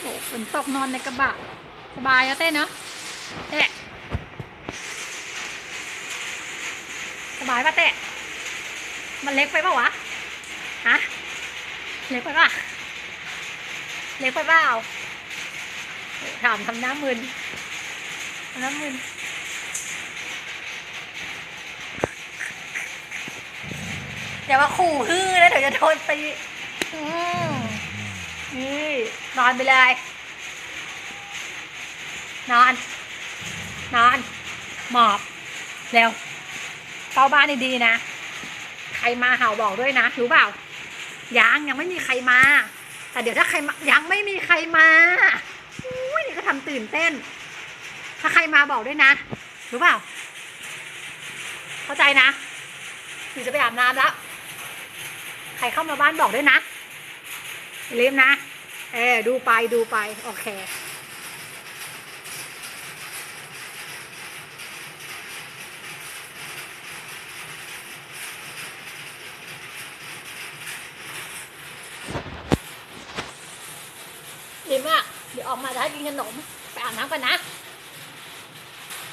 โอ้ฝนตกนอนในกระบะ สบายอะเต้เนาะเต้สบายปะเต้มันเล็กไปปะวะฮะเล็กไปปะเล็กไปเปล่าถามทำหน้ามึนทำหน้ามึนอย่ามาขู่ฮือนะเดี๋ยวจะโดนตีอืม นอนไปเลย นอน นอน หมอบ เร็วเฝ้าบ้านดีๆนะ ใครมาเห่าบอกด้วยนะ รู้เปล่า ยังยังไม่มีใครมา แต่เดี๋ยวถ้าใครมายังไม่มีใครมาอุ้ยนี่ก็ทำตื่นเต้น ถ้าใครมาบอกด้วยนะ รู้เปล่า เข้าใจนะหนูจะไปอาบน้ำแล้ว ใครเข้ามาบ้านบอกด้วยนะอย่าลืมนะ เออดูไปดูไป โอเค อิ่มอะ เดี๋ยวออกมาจะให้กินขนม ไปอาบน้ำกันนะ